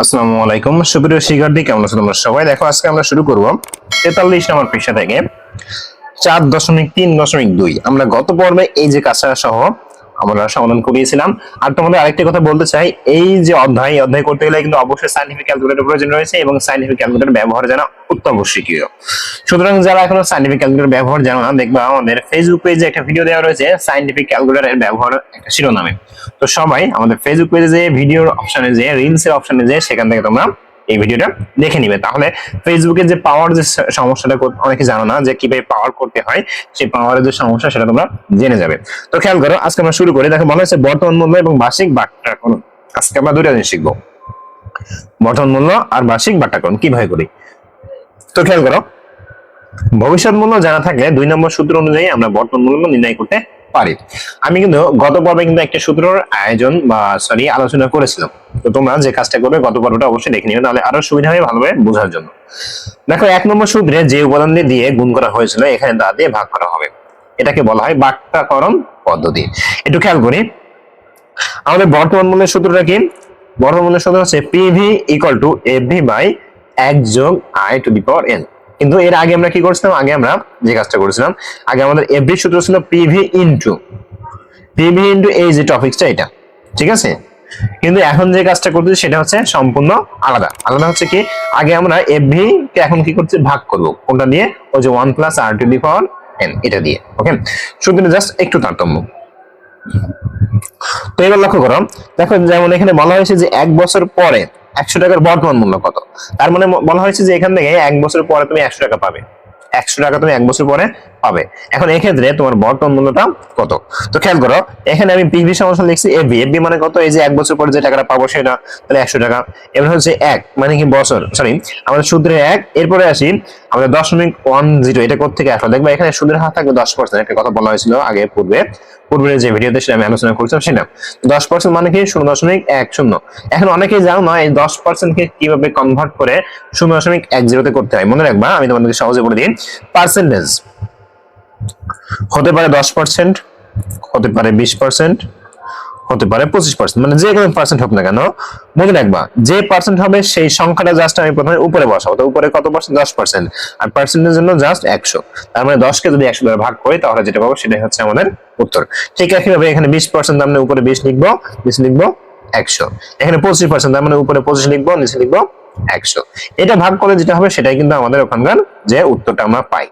আসসালামু আলাইকুম। সুপ্রিয় শিক্ষার্থী, কেমন আছো তোমরা সবাই? দেখো, আজকে আমরা শুরু করব তেতাল্লিশ নম্বর পৃষ্ঠা থেকে। চার দশমিক তিন দশমিক দুই। আমরা গত পর্বে এই যে কাঁচা সহ আমরা সমাধান করিয়েছিলাম। আর তোমাদের আরেকটি কথা বলতে চাই, এই যে অধ্যায় অধ্যায় করতে গেলে কিন্তু অবশ্যই সাইন্টিফিক ক্যালকুলেটর প্রয়োজন রয়েছে এবং সাইন্টিফিক ক্যালকুলেটর ব্যবহার জানা অত্যাবশ্যকীয় সুতরাং যারা এখনও সাইন্টিফিক ক্যালকুলেটর ব্যবহার জানো না, দেখবা আমাদের ফেসবুক পেজে একটা ভিডিও দেওয়া রয়েছে সাইন্টিফিক ক্যালকুলেটর এর ব্যবহার একটা শিরোনামে। তো সবাই আমাদের ফেসবুক পেজে যে ভিডিওর অপশনে যে রিলস এর অপশনে যে, সেখান থেকে তোমরা এই ভিডিওটা দেখে নিবে। তাহলে ফেসবুকে যে পাওয়ার যে সমস্যাটা অনেকে জানো না যে কীভাবে পাওয়ার করতে হয়, সেই পাওয়ারের যে সমস্যা সেটা তোমরা জেনে যাবে। তো খেয়াল করো, আজকে আমরা শুরু করি। দেখো, বলা হচ্ছে বর্তমান মূল্য এবং বার্ষিক বাট্টাকরণ আজকে আমরা দুইটা জিনিস শিখব। বর্তমান মূল্য আর বার্ষিক বাট্টাকরণ কীভাবে করি? তো খেয়াল করো, ভবিষ্যৎ মূল্য জানা থাকলে দুই নম্বর সূত্র অনুযায়ী আমরা বর্তমান মূল্য নির্ণয় করতে পারি। আমি কিন্তু গত পর্বে কিন্তু একটা সূত্রের আয়োজন বা সরি আলোচনা করেছিলাম। তো তোমরা যে কাজটা করবে গত পর্বটা অবশ্যই দেখে নিবে তাহলে আরও সুবিধা হবে ভালোভাবে বোঝার জন্য। দেখো, এক নম্বর সূত্রে যে উপাদান দিয়ে গুণ করা হয়েছিল, এখানে তা দিয়ে ভাগ করা হবে। এটাকে বলা হয় বাট্টাকরণ পদ্ধতি। একটু খেয়াল করি। আমাদের বর্তমান মূল্যের সূত্রটা কি? বর্তমান মূল্যের সূত্র হচ্ছে PV equal to AV by এক যোগ I to the power N কিন্তু এর আগে আমরা কি করছিলাম? আগে আমরা যে কাজটা করেছিলাম, আগে আমাদের এভরি সূত্র ছিল পিভি ইনটু পিভি ইনটু এই যে টপিকসটা এটা, ঠিক আছে? কিন্তু এখন যে কাজটা করতেছি সেটা হচ্ছে সম্পূর্ণ আলাদা। আলাদা হচ্ছে কি? আগে আমরা এভি কে এখন কি করছি? ভাগ করব। কোনটা দিয়ে? ওই যে one plus R to the power N এটা দিয়ে ওকে শুধু জাস্ট একটু তারতম্য। তো এবার লক্ষ্য করো। দেখো যেমন এখানে বলা হয়েছে যে এক বছর পরে একশো টাকার বর্তমান মূল্য কত? তার মানে বলা হয়েছে যে এখান থেকে এক বছর পরে তুমি একশো টাকা পাবে। একশো টাকা তুমি এক বছর পরে পাবে। এখন এক্ষেত্রে তোমার বর্তমান মূল্যটা কত? তো খেয়াল করো, এখানে আমি পিভি সমস্যা লিখছি এফবি এফবি মানে কত? এই যে এক বছর পরে যে টাকাটা পাবো সেটা, তাহলে একশো টাকা। এবার হচ্ছে এক মানে কি বছর? সরি আমাদের সূত্রে এক। এরপরে আসি আমাদের দশমিক ওয়ান জিরো এটা কোথেকে আসলো? দেখবা এখানে সুদের হার থাকবে দশ পার্সেন্ট একটা কথা বলা হয়েছিল আগে পূর্বে। পূর্বের যে ভিডিওতে সেটা আমি আলোচনা করছিলাম, সেটা। দশ পার্সেন্ট মানে কি? শূন্য দশমিক এক শূন্য। এখন অনেকেই জানো না এই দশ পার্সেন্টকে কীভাবে কনভার্ট করে শূন্য দশমিক এক জিরোতে করতে হয়। মনে রাখবা, আমি তোমাদেরকে সহজে বলে দিই। পার্সেন্টেজ হতে পারে দশ পার্সেন্ট হতে পারে বিশ পার্সেন্ট হতে পারে পঁচিশ পার্সেন্ট মানে যে কোনো পার্সেন্ট হোক না কেন মনে রাখবা যে পার্সেন্ট হবে সেই সংখ্যাটা জাস্ট আমি প্রথমে উপরে বসাবো, তো উপরে কত পার্সেন্ট দশ পার্সেন্ট আর পার্সেন্টের জন্য জাস্ট একশো, তার মানে দশকে যদি একশো দ্বারা ভাগ করি, তাহলে যেটা পাবো সেটাই হচ্ছে আমাদের উত্তর, ঠিক একইভাবে এখানে বিশ পার্সেন্ট মানে উপরে বিশ লিখব বিশ লিখব একশো, এখানে পঁচিশ পার্সেন্ট তার মানে উপরে পঁচিশ লিখব, নিচে লিখব একশো, এটা ভাগ করে যেটা হবে সেটাই কিন্তু আমাদের ওখানকার যে উত্তরটা আমরা পাই,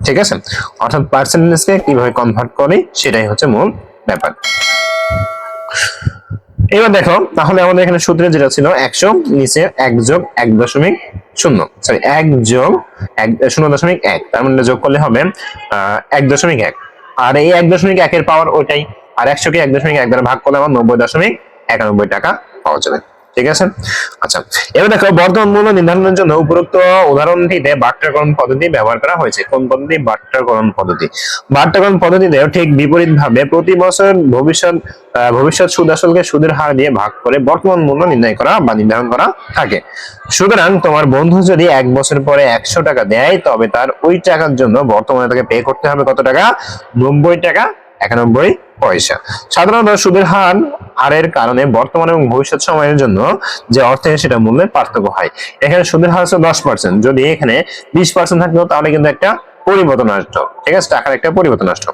ঠিক আছে? অর্থাৎ পার্সেন্টেজকে কীভাবে কনভার্ট করি, সেটাই হচ্ছে মূল ব্যাপার। এবার দেখো, তাহলে আমাদের এখানে সূত্রে যেটা ছিল, একশো, নিচে এক যোগ এক দশমিক শূন্য। সরি এক যোগ এক, শূন্য দশমিক এক, তার মানে যোগ করলে হবে এক দশমিক এক। আর এই এক দশমিক একের পাওয়ার ওইটাই। আর একশোকে এক দশমিক এক দ্বারা ভাগ করলে আমার নব্বই দশমিক একানব্বই টাকা পাওয়া যাবে। ঠিক আছে? আচ্ছা এবার দেখো, বর্তমান মূল্য নির্ধারণের জন্য উপরোক্ত উদাহরণটিতে বাট্টাকরণ পদ্ধতি ব্যবহার করা হয়েছে। কোন পদ্ধতি? বাট্টাকরণ পদ্ধতি। বাট্টাকরণ পদ্ধতিতে ঠিক বিপরীত ভাবে প্রতি বছর ভবিষ্যৎ ভবিষ্যৎ সুদ আসলকে সুদের হার দিয়ে ভাগ করে বর্তমান মূল্য নির্ণয় করা বা নির্ধারণ করা থাকে। সুতরাং তোমার বন্ধু যদি এক বছর পরে একশো টাকা দেয়, তবে তার ওই টাকার জন্য বর্তমানে তাকে পে করতে হবে কত টাকা? নব্বই টাকা। একানব্বই পয়সা। সাধারণত সুদের হার, হারের কারণে বর্তমান এবং ভবিষ্যৎ সময়ের জন্য যে অর্থে সেটা মূল্যে পার্থক্য হয়। এখানে সুদের হার হচ্ছে দশ পার্সেন্ট যদি এখানে বিশ পার্সেন্ট থাকতো, তাহলে কিন্তু একটা পরিবর্তন আসতো। ঠিক আছে? টাকার একটা পরিবর্তন আসতো।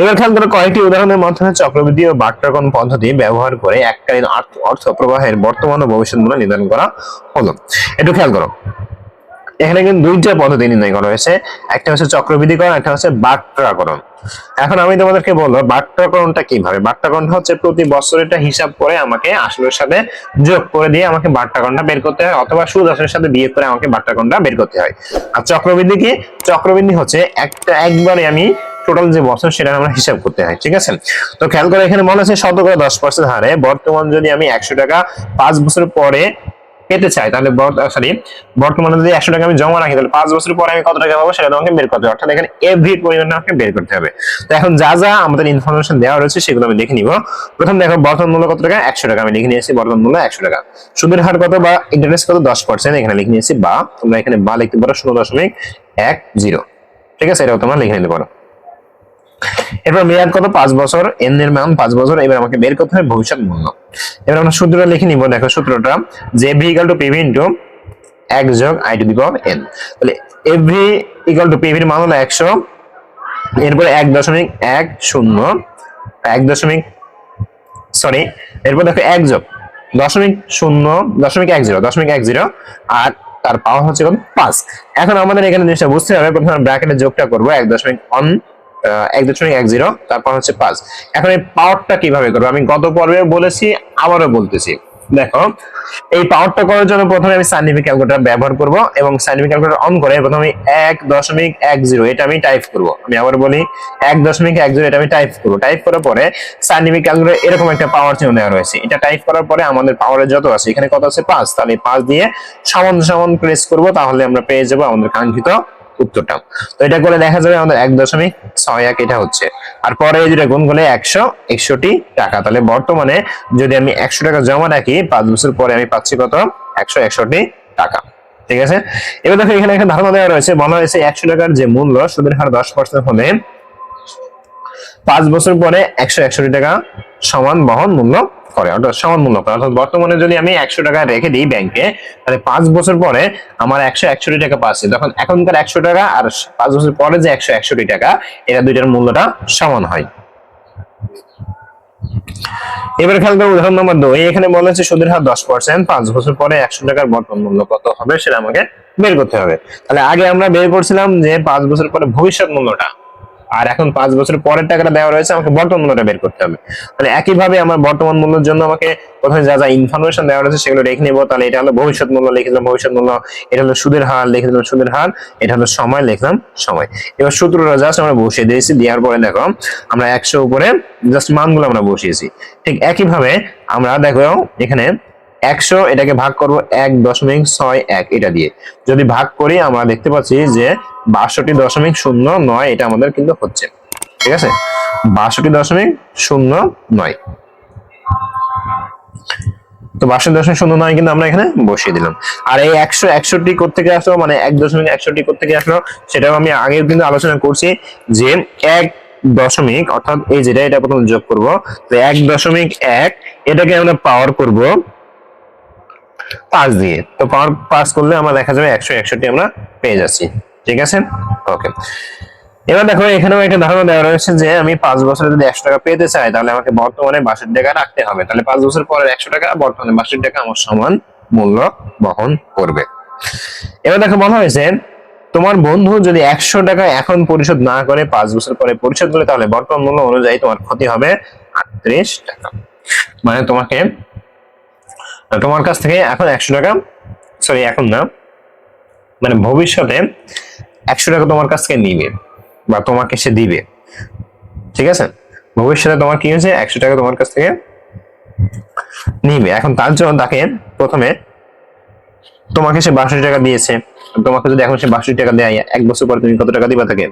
এবার খেয়াল করো, কয়েকটি উদাহরণের মাধ্যমে চক্রবৃদ্ধি ও বাট্টাকরণ পদ্ধতি ব্যবহার করে এককালীন অর্থ প্রবাহের বর্তমান ও ভবিষ্যৎ মূল্য নির্ধারণ করা হলো। একটু খেয়াল করো। এখানে কিন্তু দুইটা পদ্ধতি নির্ণয় করা হয়েছে। একটা হচ্ছে চক্রবৃদ্ধিকরণ, একটা হচ্ছে বাট্টাকরণ এখন আমি তোমাদেরকে বলব বাট্টাকরণটা কীভাবে? বাট্টাকরণটা হচ্ছে প্রতি বছরেরটা হিসাব করে আমাকে আসলের সাথে যোগ করে দিয়ে আমাকে বাট্টাকরণটা বের করতে হয়, অথবা সুদ আসলের সাথে বিয়োগ করে আমাকে বাট্টাকরণটা বের করতে হয়। আর চক্রবৃদ্ধি কি? চক্রবৃদ্ধি হচ্ছে একটা, একবারে আমি টোটাল যে বছর সেটা আমরা হিসাব করতে হয়, ঠিক আছে? তো খেয়াল করে এখানে মনে আছে শতকরা দশ পার্সেন্ট হারে। বর্তমান যদি আমি একশো টাকা পাঁচ বছর পরে পেতে চাই, তাহলে সরি বর্তমানে যদি একশো টাকা আমি জমা রাখি, তাহলে পাঁচ বছর পরে আমি কত টাকা পাবো সেটা তোমাকে বের করতে হবে। অর্থাৎ এখানে এভরি পরিমাণ আমাকে বের করতে হবে। তো এখন যা যা আমাদের ইনফরমেশন দেওয়া রয়েছে সেগুলো আমি দেখে নিব। প্রথম দেখো, বর্তমান মূল্য কত টাকা? একশো টাকা। আমি লিখে নিয়েছি বর্তমান মূল্য একশো টাকা। সুদের হার কত বা ইন্টারেস্ট কত? দশ পার্সেন্ট এখানে লিখে নিয়েছি বা। তোমরা এখানে বা লিখতে পারো শূন্য দশমিক এক জিরো। ঠিক আছে? এটাও তোমার লিখে নিতে পারো। এরপর মেয়াদ কত? পাঁচ বছর। এন এর মান পাঁচ বছর। এবার আমাকে বের করতে হবে ভবিষ্যৎ মূল্য। এবার আমরা সূত্রটা লিখে নিব। দেখো সূত্রটা যে V equal to PV into এক যোগ I to the power N তাহলে এভি ইকাল টু পিভির মান হলো একশো। এরপরে এক দশমিক এক শূন্য। এক দশমিক সরি এরপর দেখো এক যোগ। দশমিক শূন্য, দশমিক এক জিরো, দশমিক এক জিরো। আর তার পাওয়ার হচ্ছে কত? পাঁচ। এখন আমাদের এখানে জিনিসটা বুঝতে হবে। প্রথমে ব্র্যাকেটের যোগটা করব। এক দশমিক অন এক দশমিক এক জিরো, তারপর হচ্ছে পাঁচ। এখন এই পাওয়ারটা কীভাবে করব? আমি গত পর্বে বলেছি, আবারও বলতেছি। দেখো, এই পাওয়ারটা করার জন্য প্রথমে আমি ব্যবহার করব এবং অন করে প্রথমে এক দশমিক এক জিরো, এটা আমি টাইপ করব। আমি আবার বলি, এক দশমিক এক জিরো, এটা আমি টাইপ করব। টাইপ করার পরে সাইন্টিফিক এরকম একটা পাওয়ার চিহ্ন দেওয়া রয়েছে। এটা টাইপ করার পরে আমাদের পাওয়ারের যত আছে, এখানে কত আছে? পাঁচ। তাহলে পাঁচ দিয়ে সমান সমান প্রেস করব, তাহলে আমরা পেয়ে যাব আমাদের কাঙ্ক্ষিত উত্তরটা। তো এটা করে দেখা যাবে আমাদের এক দশমিক ছয় এক এটা হচ্ছে। আর পরে দুটা গুণ করলে একশো একষট্টি টাকা। তাহলে বর্তমানে যদি আমি একশো টাকা জমা রাখি, পাঁচ বছর পরে আমি পাচ্ছি কত? একশো একষট্টি টাকা। ঠিক আছে? এবার দেখো এখানে একটা ধারণা দেওয়া রয়েছে। বলা হয়েছে একশো টাকার যে মূল্য, সুদের হার দশ পার্সেন্ট হলে পাঁচ বছর পরে একশো একষট্টি টাকা সমান বহন মূল্য করে। অর্থাৎ সমান মূল্য করে। অর্থাৎ বর্তমানে যদি আমি একশো টাকা রেখে দিই ব্যাংকে তাহলে পাঁচ বছর পরে আমার একশো একষট্টি টাকা পাচ্ছি। তখন এখনকার একশো টাকা আর পাঁচ বছর পরে যে একশো একষট্টি টাকা, এটা দুইটার মূল্যটা সমান হয়। এবার খেয়াল করব উদাহরণ নম্বর দুই। এখানে বলা হচ্ছে সুদের হার দশ পার্সেন্ট পাঁচ বছর পরে একশো টাকার বর্তমান মূল্য কত হবে সেটা আমাকে বের করতে হবে। তাহলে আগে আমরা বের করছিলাম যে পাঁচ বছর পরে ভবিষ্যৎ মূল্যটা আর এখন পাঁচ বছর পরের টাকাটা দেওয়া রয়েছে, আমাকে বর্তমান মূল্যটা বের করতে হবে। তাহলে একইভাবে আমার বর্তমান মূল্যের জন্য আমাকে প্রথমে যা যা ইনফরমেশন দেওয়া রয়েছে সেগুলো রেখে নেব। তাহলে এটা হলো ভবিষ্যৎ মূল্য লিখে দিলাম ভবিষ্যৎ মূল্য, এটা হলো সুদের হার লিখে দিলাম সুদের হার, এটা হলো সময়, লিখলাম সময়। এবার সূত্রটা জাস্ট আমরা বসিয়ে দিয়েছি, দেওয়ার পরে দেখো, আমরা একশো উপরে জাস্ট মানগুলো আমরা বসিয়েছি। ঠিক একইভাবে আমরা দেখো, এখানে একশো, এটাকে ভাগ করব এক দশমিক ছয় এক এটা দিয়ে। যদি ভাগ করি, আমরা দেখতে পাচ্ছি যে বাষট্টি দশমিক শূন্য নয়, এটা আমাদের কিন্তু হচ্ছে। ঠিক আছে? বাষট্টি দশমিক শূন্য নয়। তো বাষট্টি দশমিক শূন্য নয় কিন্তু আমরা এখানে বসিয়ে দিলাম। আর এই একশো, একষট্টি থেকে আসলো? মানে এক দশমিক একষট্টি থেকে আসলো? সেটাও আমি আগে কিন্তু আলোচনা করছি যে এক দশমিক, অর্থাৎ এই যেটা, এটা প্রথম যোগ করব। তো এক দশমিক এক, এটাকে আমরা পাওয়ার করব পাঁচ দিয়ে। তো পাওয়ার পাস করলে আমরা দেখা যাবে একশো একষট্টি আমরা পেয়ে যাচ্ছি। ঠিক আছে? ওকে এবার দেখো, এখানেও একটা ধারণা দেওয়া রয়েছে যে আমি পাঁচ বছরে যদি একশো টাকা পেতে চাই, তাহলে আমাকে বর্তমানে বাষট্টি টাকা রাখতে হবে। তাহলে পাঁচ বছর পরে একশো টাকা, বর্তমানে বাষট্টি টাকা আমার সমান মূল্য বহন করবে। এবার দেখো, বলা হয়েছে, তোমার বন্ধু যদি একশো টাকা এখন পরিশোধ না করে পাঁচ বছর পরে পরিশোধ করে, তাহলে বর্তমান মূল্য অনুযায়ী তোমার ক্ষতি হবে আটত্রিশ টাকা। মানে তোমাকে তোমার কাছ থেকে এখন একশো টাকা সরি এখন না মানে ভবিষ্যতে একশো টাকা তোমার কাছ থেকে নিবে বা তোমাকে সে দিবে। ঠিক আছে? ভবিষ্যতে তোমার কি হয়েছে? একশো টাকা তোমার কাছ থেকে নিবে। এখন তার জন্য তাকে প্রথমে তোমাকে সে বাষট্টি টাকা দিয়েছে। তোমাকে যদি এখন সে বাষট্টি টাকা দেয়, এক বছর পরে তুমি কত টাকা দিবা তাকে?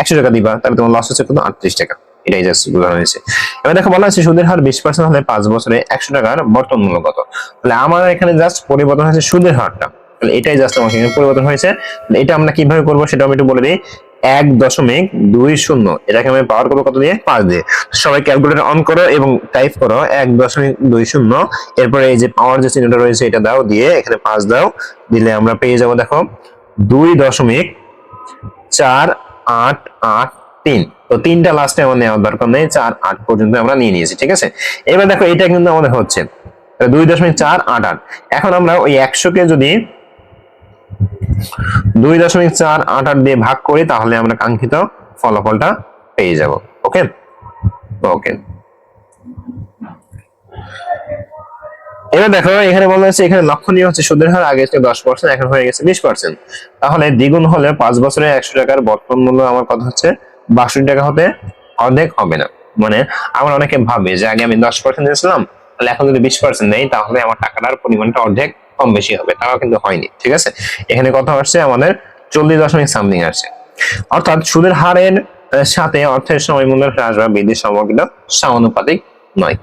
একশো টাকা দিবা, তাহলে তোমার লস হচ্ছে কত? আটত্রিশ টাকা। এটাই জাস্ট বোঝানো হয়েছে। এবার দেখো বলা হয়েছে সুদের হার বিশ পার্সেন্ট হলে পাঁচ বছরে একশো টাকার বর্তমান মূল্য কত? তাহলে আমার এখানে জাস্ট পরিবর্তন হয়েছে সুদের হারটা। তাহলে এটাই জাস্ট এখানে পরিবর্তন হয়েছে। এটা আমরা কীভাবে করব সেটা আমি একটু বলে দিই। এক দশমিক দুই শূন্য, এটাকে আমি পাওয়ার করব কত দিয়ে? পাঁচ দিয়ে। সবাই ক্যালকুলেটর অন করো এবং টাইপ করো এক দশমিক দুই শূন্য। এরপরে এই যে পাওয়ার যে চিহ্নটা রয়েছে এটা দাও দিয়ে এখানে পাঁচ দাও। দিলে আমরা পেয়ে যাব দেখো দুই দশমিক চার আট আট তিন। তো তিনটা লাস্টে আমার নেওয়ার দরকার নেই, চার, আট পর্যন্ত আমরা নিয়ে নিয়েছি, ঠিক আছে? এবার দেখো, এটা কিন্তু আমাদের হচ্ছে। দুই দশমিক চার, আট আট। এখন আমরা ওই একশোকে যদি দুই দশমিক চার, আট আট দিয়ে ভাগ করি, তাহলে আমরা কাঙ্ক্ষিত ফলাফলটা পেয়ে যাব, ওকে? ওকে। এবার দেখো, এখানে বলা হচ্ছে এখানে লক্ষণীয় হচ্ছে সুদের হার, আগে ছিল দশ পার্সেন্ট এখন হয়ে গেছে বিশ পার্সেন্ট তাহলে দ্বিগুণ হলে পাঁচ বছরে একশো টাকার বর্তমান মূল্য, আমার কথা হচ্ছে বাষট্টি টাকা হতে অর্ধেক হবে না। মানে আমার অনেকে ভাবে যে আগে আমি দশ পার্সেন্ট দিয়েছিলাম, তাহলে এখন যদি বিশ পার্সেন্ট নেই তাহলে আমার টাকাটার পরিমাণটা অর্ধেক কম বেশি হবে। তাও কিন্তু হয়নি, ঠিক আছে? এখানে কথা আসছে আমাদের চল্লিশ দশমিক সামথিং আসছে অর্থাৎ সুদের হারের সাথে অর্থের সময় মূল্যের হ্রাস বা বৃদ্ধির সম্পর্কিত সমানুপাতিক নয়।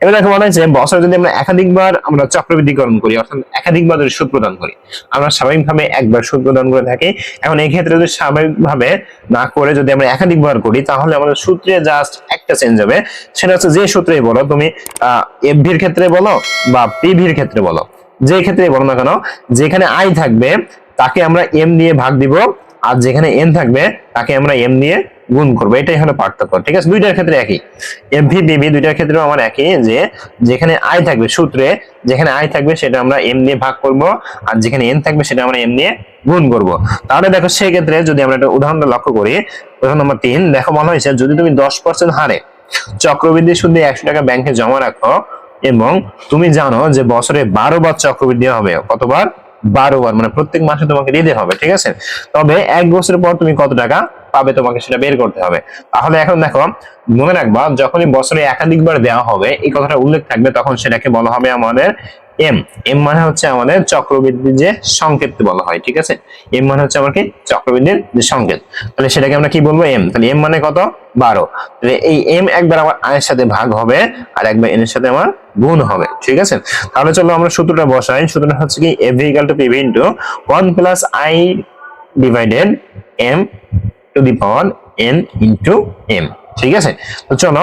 এবার দেখো মনে হচ্ছে বছরে যদি আমরা একাধিকবার আমরা চক্রবৃদ্ধিকরণ করি, অর্থাৎ একাধিকবার যদি সুদ প্রদান করি, আমরা স্বাভাবিকভাবে একবার সুদ প্রদান করে থাকি। এখন এই ক্ষেত্রে যদি স্বাভাবিকভাবে না করে যদি আমরা একাধিকবার করি, তাহলে আমাদের সূত্রে জাস্ট একটা চেঞ্জ হবে। সেটা হচ্ছে যে সূত্রেই বলো, তুমি এফভির ক্ষেত্রে বলো বা পিভির ক্ষেত্রে বলো, যে ক্ষেত্রে বলো না কেন, যেখানে আই থাকবে, তাকে আমরা এম দিয়ে ভাগ দিব, আর যেখানে এন থাকবে, তাকে আমরা এম দিয়ে গুণ করব, এটাই হলো পার্থক্য, ঠিক আছে? দুইটার ক্ষেত্রে একই। এমভি বিবি দুইটার ক্ষেত্রেও আমার একই যে, যেখানে আই থাকবে সূত্রে, যেখানে আই থাকবে সেটা আমরা এম দিয়ে ভাগ করব, আর যেখানে এন থাকবে সেটা আমরা এম দিয়ে গুণ করব। তাহলে দেখো সেই ক্ষেত্রে যদি আমরা একটা উদাহরণটা লক্ষ্য করি, উদাহরণ নম্বর তিন, দেখো মনে হয়েছে, যদি তুমি দশ পার্সেন্ট হারে চক্রবৃদ্ধি সুদে একশো টাকা ব্যাংকে জমা রাখো, এবং তুমি জানো যে বছরে বারো বার চক্রবৃদ্ধি হবে, কতবার? বারো বার মানে প্রত্যেক মাসে তোমাকে দিতে হবে, ঠিক আছে? তবে এক বছর পর তুমি কত টাকা? পাবে তোমাকে সেটা বের করতে হবে। তাহলে এখন দেখো, মনে রাখবা, যখনই বছরে একাধিকবার দেওয়া হবে, এই কথাটা উল্লেখ থাকবে, তখন সেটাকে বলা হবে আমাদের এম এম মানে হচ্ছে আমাদের চক্রবৃদ্ধির যে সংকেত বলা হয়, ঠিক আছে? এম মানে হচ্ছে আমার চক্রবৃদ্ধির যে সংকেত। তাহলে সেটাকে আমরা কি বলব? এম তাহলে এম মানে কত? বারো। তাহলে এই এম একবার আমার আয়ের সাথে ভাগ হবে, আর একবার এন এর সাথে আমার গুণ হবে, ঠিক আছে? তাহলে চলো আমরা সূত্রটা বসাই। সূত্রটা হচ্ছে কি AV equal to PV into one plus I divided M to the power N into M ঠিক আছে? তো চলো,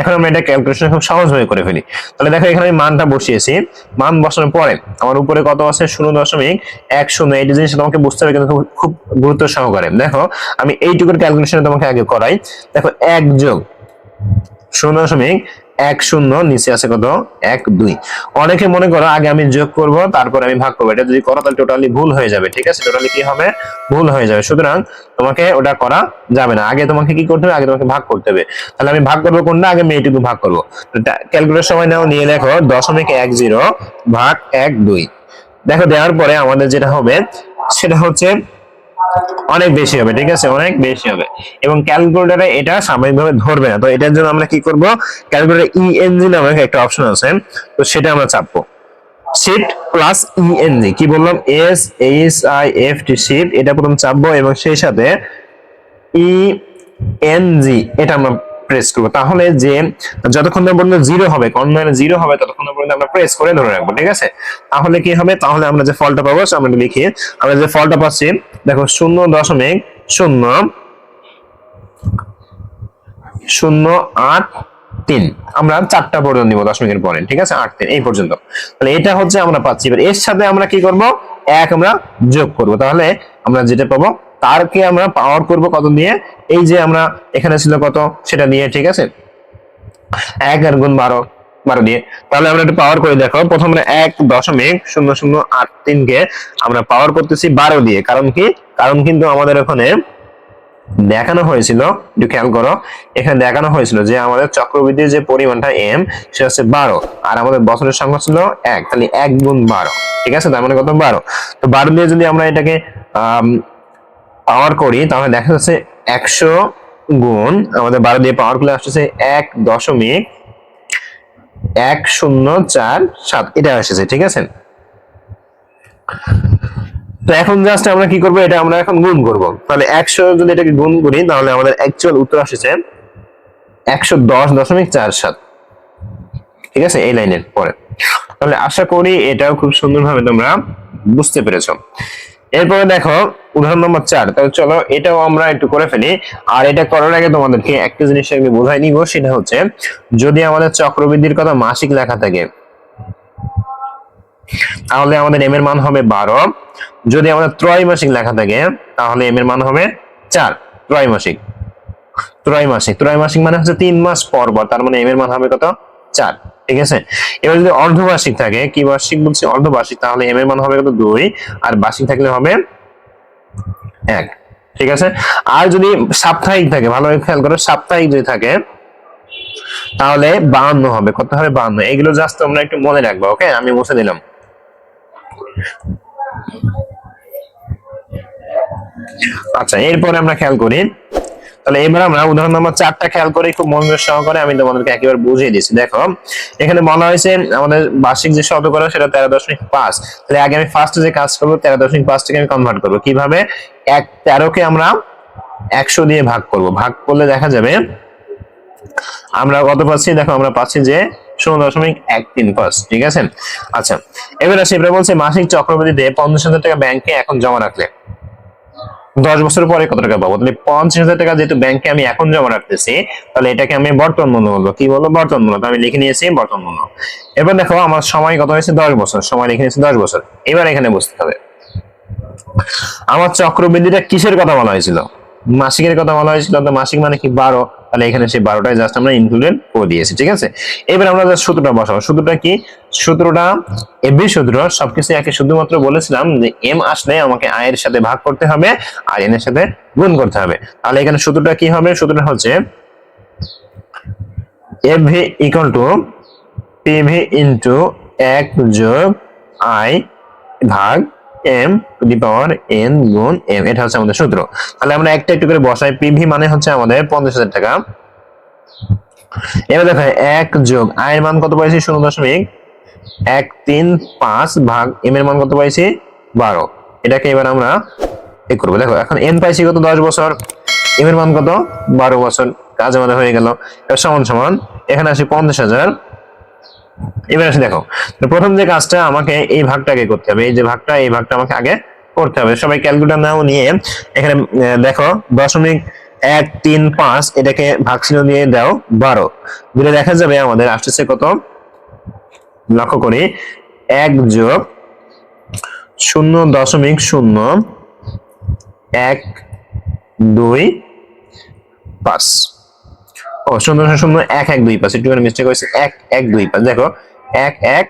এখন আমরা এটা ক্যালকুলেশন খুব সহজভাবে করে ফেলি। তাহলে দেখো, এখানে আমি মানটা বসিয়েছি। মান বসানোর পরে আমার উপরে কত আছে? শূন্য দশমিক এক শূন্য। এই জিনিস তোমাকে বুঝতে হবে কিন্তু খুব গুরুত্ব সহকারে। দেখো, আমি এইটুকুর ক্যালকুলেশন তোমাকে আগে করাই। দেখো, এক যোগ শূন্য দশমিক এক শূন্য নিচে আছে কত? এক, দুই। অনেকে মনে করো, আগে আমি যোগ করব, তারপর আমি ভাগ করব। এটা যদি করো, তাহলে টোটালি ভুল হয়ে যাবে, ঠিক আছে? টোটালি কি হবে? ভুল হয়ে যাবে। সুতরাং তোমাকে ওটা করা যাবে না। আগে তোমাকে কি করতে হবে? আগে তোমাকে ভাগ করতে হবে। তাহলে আমি ভাগ করব কোনটা? আগে আমি এইটুকু ভাগ করব। ক্যালকুলেট সময় নাও, নিয়ে দেখো, দশমিক এক জিরো ভাগ এক দুই। দেখো, দেওয়ার পরে আমাদের যেটা হবে, সেটা হচ্ছে অনেক বেশি হবে, ঠিক আছে? অনেক বেশি হবে। এবং ক্যালকুলেটরে এটা সাময়িকভাবে ধরবে না। তো এটার জন্য আমরা কি করব? ক্যালকুলেটার ইএনজি নামে একটা অপশন আছে। তো সেটা আমরা চাপবো। শিফট প্লাস ইএনজি কি বললাম? S H I F T shift এটা প্রথম চাপবো এবং সেই সাথে ই এন জি এটা আমরা প্রেস করব। তাহলে যে যতক্ষণ পর্যন্ত জিরো হবে কর্নারে জিরো হবে, ততক্ষণ পর্যন্ত আমরা প্রেস করে ধরে রাখব, ঠিক আছে? তাহলে কি হবে? তাহলে আমরা যে ফলটা পাবো আমরা লিখি। আমরা যে ফলটা পাচ্ছি, দেখো শূন্য দশমিক শূন্য শূন্য আট তিন। আমরা চারটা পর্যন্ত নিব দশমিকের পরে, ঠিক আছে? আট তিন, এই পর্যন্ত। তাহলে এটা হচ্ছে আমরা পাচ্ছি। এবার এর সাথে আমরা কি করব? এক আমরা যোগ করব। তাহলে আমরা যেটা পাবো তারকে আমরা পাওয়ার করব কত দিয়ে এই যে আমরা এখানে ছিল কত? সেটা দিয়ে ঠিক আছে? এক আর গুণ বারো বারো দিয়ে। তাহলে আমরা একটু পাওয়ার করে, দেখো। প্রথমে এক দশমিক শূন্য শূন্য আট তিনকে আমরা পাওয়ার করতেছি বারো দিয়ে। কারণ কি? কারণ কিন্তু আমাদের ওখানে দেখানো হয়েছিল, একটু খেয়াল করো, এখানে দেখানো হয়েছিল যে আমাদের চক্রবৃদ্ধির যে পরিমাণটা এম সেটা হচ্ছে বারো। আর আমাদের বছরের সংখ্যা ছিল এক, তাহলে এক গুণ বারো, ঠিক আছে? তার মানে কত? বারো। তো বারো দিয়ে যদি আমরা এটাকে পাওয়ার করি, তাহলে দেখা যাচ্ছে একশো গুণ আমাদের বারো দিয়ে পাওয়ার করলে আসতেছে এক দশমিক এক শূন্য চার সাত। এটা এসেছে ঠিক আছে? তো এখন জাস্ট আমরা কি করব, এটা আমরা এখন গুণ করব। তাহলে একশো যদি এটাকে গুণ করি, তাহলে আমাদের অ্যাকচুয়াল উত্তর আসছে একশো দশ দশমিক চার সাত। ঠিক আছে? এই লাইনের পরে। তাহলে আশা করি এটাও খুব সুন্দরভাবে তোমরা বুঝতে পেরেছ। এরপরে দেখো, উদাহরণ নম্বর চার। তাহলে চলো, এটাও আমরা একটু করে ফেলি। আর এটা করার আগে তোমাদেরকে একটা জিনিস আমি বোঝাই নিব, সেটা হচ্ছে, যদি আমাদের চক্রবৃদ্ধির কথা মাসিক লেখা থাকে, তাহলে আমাদের এম এর মান হবে বারো। যদি আমাদের ত্রৈমাসিক লেখা থাকে, তাহলে এম এর মান হবে চার, ত্রৈমাসিক। ত্রৈমাসিক। ত্রৈমাসিক মানে হচ্ছে তিন মাস পর পর, তার মানে এম এর মান হবে কত? চার, ঠিক আছে? এবার যদি অর্ধবার্ষিক থাকে, কি বার্ষিক বলছি? অর্ধবার্ষিক, তাহলে এম এর মান হবে কত? দুই, আর বার্ষিক থাকলে হবে এক, ঠিক আছে? আর যদি সাপ্তাহিক থাকে ভালোভাবে খেয়াল করো, সাপ্তাহিক যদি থাকে, তাহলে বাহান্ন হবে। কত হবে? বাহান্ন। এগুলো জাস্ট তোমরা একটু মনে রাখবা, ওকে? আমি মুছে দিলাম। আচ্ছা এরপরে আমরা খেয়াল করি তাহলে এবার আমরা উদাহরণ নাম্বার চারটা খেয়াল করে খুব মনোযোগ সহকারে আমি তোমাদেরকে একেবারে বুঝিয়ে দিচ্ছি দেখো, এখানে বলা হয়েছে আমাদের বার্ষিক যে শতকরা সেটা তেরো দশমিক পাঁচ। তাহলে আগে আমি ফার্স্ট যে কাজ করব, তেরো দশমিক পাঁচটাকে আমি কনভার্ট করব। কীভাবে? এক তেরোকে আমরা একশো দিয়ে ভাগ করব। ভাগ করলে দেখা যাবে, আমরা কত পাচ্ছি? দেখো, আমরা পাচ্ছি যে শূন্য দশমিক এক তিন পাঁচ, ঠিক আছে? আচ্ছা এবার আসি, এবার বলছে মাসিক চক্রবৃদ্ধিতে পঞ্চাশ হাজার টাকা ব্যাংকে এখন জমা রাখলে। দশ বছর পরে কত টাকা পাবো? তাহলে পঞ্চাশ হাজার টাকা যেহেতু ব্যাংকে আমি এখন জমা রাখতেছি, তাহলে এটাকে আমি বর্তমান মূল্য বলব। কি বলব? বর্তমান মূল্য। আমি লিখে নিয়েছি বর্তমান মূল্য। এবার দেখো, আমার সময় কত হয়েছে? দশ বছর। সময় লিখে নিয়েছি দশ বছর। এবার এখানে বুঝতে হবে। আমার চক্রবৃদ্ধিটা কিসের কথা বলা হয়েছিল? মাসিকের কথা বলা হয়েছিল, তো মাসিক মানে কি? বারো। তাহলে এখানে সেই বারোটায় জাস্ট আমরা ইনক্লুডেড করে দিয়েছি, ঠিক আছে? এবার আমরা জাস্ট সূত্রটা বসাবো। সূত্রটা কি? সূত্রটা এবি সূত্র, সবকিছু একে শুধুমাত্র বলেছিলাম যে এম আসলে আমাকে আয়ের সাথে ভাগ করতে হবে, আর এন এর সাথে গুণ করতে হবে। তাহলে এখানে সূত্রটা কি হবে? সূত্রটা হচ্ছে F V equal to PV into এক যোগ আই ভাগ M to the power N গুণ এম এটা হচ্ছে আমাদের সূত্র। তাহলে আমরা একটা একটু করে বসাই পিভি মানে হচ্ছে আমাদের পঞ্চাশ হাজার টাকা। এবার দেখো, এক যোগ আয়ের মান কত পাইছি? শূন্য দশমিক এক তিন পাঁচ ভাগ এম এর মান কত পাইছি? বারো। এটাকে এবার আমরা এ করব। দেখো, এখন এন পাইছি কত? দশ বছর। এম এর মান কত? বারো বছর। কাজ আমাদের হয়ে গেল। সমান সমান, এখানে আসি পঞ্চাশ হাজার। এবার আসি দেখো। প্রথম যে কাজটা আমাকে এই ভাগটাকে করতে হবে, এই যে ভাগটা, এই ভাগটা আমাকে আগে করতে হবে। সবাই ক্যালকুলেটর নাও নিয়ে এখানে দেখো, দশমিক এক তিন পাঁচ এটাকে ভাগ চিহ্ন দিয়ে দাও বারো। দিলে দেখা যাবে আমাদের আসতেছে কত? লক্ষ্য করি, এক যোগ শূন্য দশমিক শূন্য এক দুই পাঁচ। ও, শূন্য শূন্য এক এক, দুই পাঁচ। একটু মিস্টেক হয়েছে। এক এক, দুই পাঁচ। দেখো, এক এক,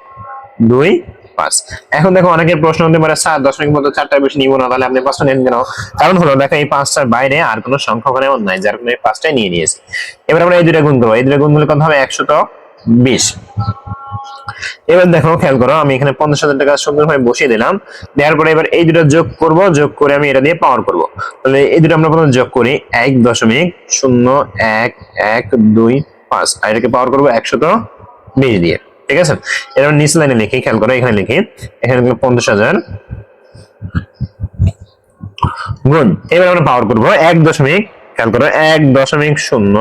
দুই, পাঁচ। এখন দেখো, অনেকের প্রশ্ন হতে পারে, স্যার, দশমিক মধ্যে চারটার বেশি নিব না, তাহলে আপনি পাঁচটা নেন কেন? কারণ হলো, দেখো, এই পাঁচটার বাইরে আর কোনো সংখ্যা ওখানে নাই যার কারণে এই পাঁচটাই নিয়ে নিয়েছি। এবার আমরা এই দুটা গুণ করব। এই দুটা গুণ করলে কথা হবে? একশত বিশ। এবার দেখো, খেয়াল করো, আমি এখানে পঞ্চাশ হাজার টাকা সুন্দরভাবে বসিয়ে দিলাম। দেওয়ার পরে এবার এই দুটো যোগ করব, যোগ করে আমি এটা দিয়ে পাওয়ার করব। তাহলে এই দুটো আমরা প্রথমে যোগ করি, এক দশমিক শূন্য এক এক দুই পাঁচ। আর এটাকে পাওয়ার করব একশত বিশ দিয়ে, ঠিক আছে? এবার নিচ লাইনে লিখি, খেয়াল করো, এখানে লিখি, এখানে পঞ্চাশ হাজার গুণ। এবার আমরা পাওয়ার করব এক দশমিক, খেয়াল করো, এক দশমিক শূন্য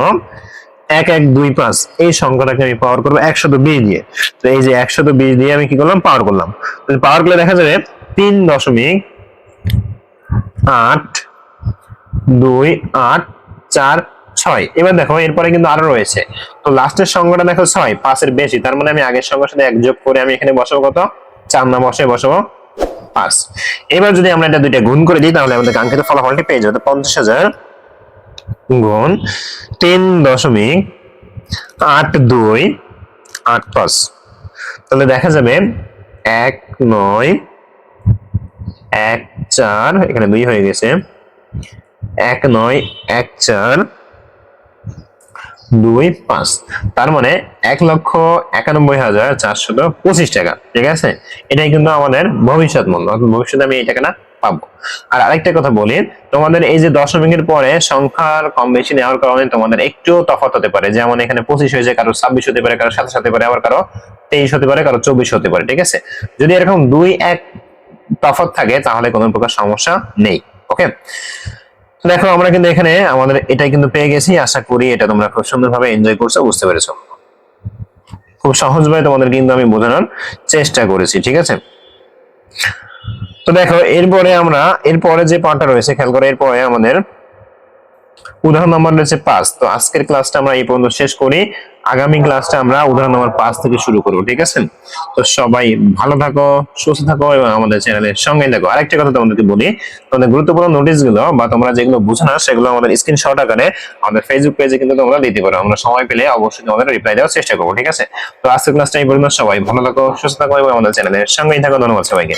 এক এক দুই পাঁচ। এই সংখ্যাটাকে আমি পাওয়ার করব একশত বিশ দিয়ে। তো এই যে একশত বিশ দিয়ে আমি কি করলাম? পাওয়ার করলাম। পাওয়ার করলে দেখা যাবে তিন দশমিক আট, দুই, আট, চার, ছয়। এবার দেখো, এরপরে কিন্তু আরও রয়েছে। তো লাস্টের সংখ্যাটা দেখো ছয়, পাঁচের বেশি। তার মানে আমি আগের সংখ্যার সাথে যোগ করে আমি এখানে বসাবো কত? চার না বসে বসাবো পাঁচ। এবার যদি আমরা এটা দুইটা গুণ করে দিই, তাহলে আমাদের কাঙ্ক্ষিত ফলাফলটি পেয়ে যাবে। পঞ্চাশ হাজার গুণ তিন দশমিক আট দুই আট পাঁচ। তাহলে দেখা যাবে এক নয়, এক চার, এখানে দুই হয়ে গেছে। এক নয়, এক চার দুই পাঁচ। তার মানে এক লক্ষ একানব্বই হাজার চারশত পঁচিশ টাকা, ঠিক আছে? এটাই কিন্তু আমাদের ভবিষ্যৎ মূল্য। ভবিষ্যতে আমি এই টাকাটা পাবো। আর আরেকটা কথা বলি, তোমাদের এই যে দশমিকের পরে সংখ্যার কম বেশি নেওয়ার কারণে তোমাদের একটু তফাৎ হতে পারে। যেমন এখানে পঁচিশ হয়েছে, কারও ছাব্বিশ হতে পারে, কারও সাতাশ হতে পারে, আবার কারও তেইশ হতে পারে, কারও চব্বিশ হতে পারে, ঠিক আছে? যদি এরকম দুই এক তফাৎ থাকে, তাহলে কোনো প্রকার সমস্যা নেই, ওকে? দেখো আমরা কিন্তু এখানে আমাদের এটাই কিন্তু পেয়ে গেছি। আশা করি এটা তোমরা খুব সুন্দরভাবে এনজয় করছ, বুঝতে পেরেছ। খুব সহজভাবে তোমাদের কিন্তু আমি বোঝানোর চেষ্টা করেছি, ঠিক আছে? তো দেখো, এরপরে আমরা, এরপরে যে পার্টটা রয়েছে, খেয়াল করে, এরপরে আমাদের উদাহরণ নম্বর রয়েছে পাঁচ। তো আজকের ক্লাসটা আমরা এই পর্যন্ত শেষ করি। আগামী ক্লাসটা আমরা উদাহরণ নম্বর পাঁচ থেকে শুরু করব, ঠিক আছে? তো সবাই ভালো থাকো, সুস্থ থাকো এবং আমাদের চ্যানেলের সঙ্গে থাকো। আরেকটা কথা তোমাদেরকে বলি, তোমাদের গুরুত্বপূর্ণ নোটিশগুলো বা তোমরা যেগুলো বুঝো না, সেগুলো আমাদের স্ক্রিনশট আকারে আমাদের ফেসবুক পেজে কিন্তু তোমরা দিতে পারো। আমরা সময় পেলে অবশ্যই তোমাদের রিপ্লাই দেওয়ার চেষ্টা করব, ঠিক আছে? তো আজকের ক্লাসটা এই পর্যন্ত সবাই ভালো থাকো, সুস্থ থাকো এবং আমাদের চ্যানেলের সঙ্গেই থাকো। ধন্যবাদ সবাইকে।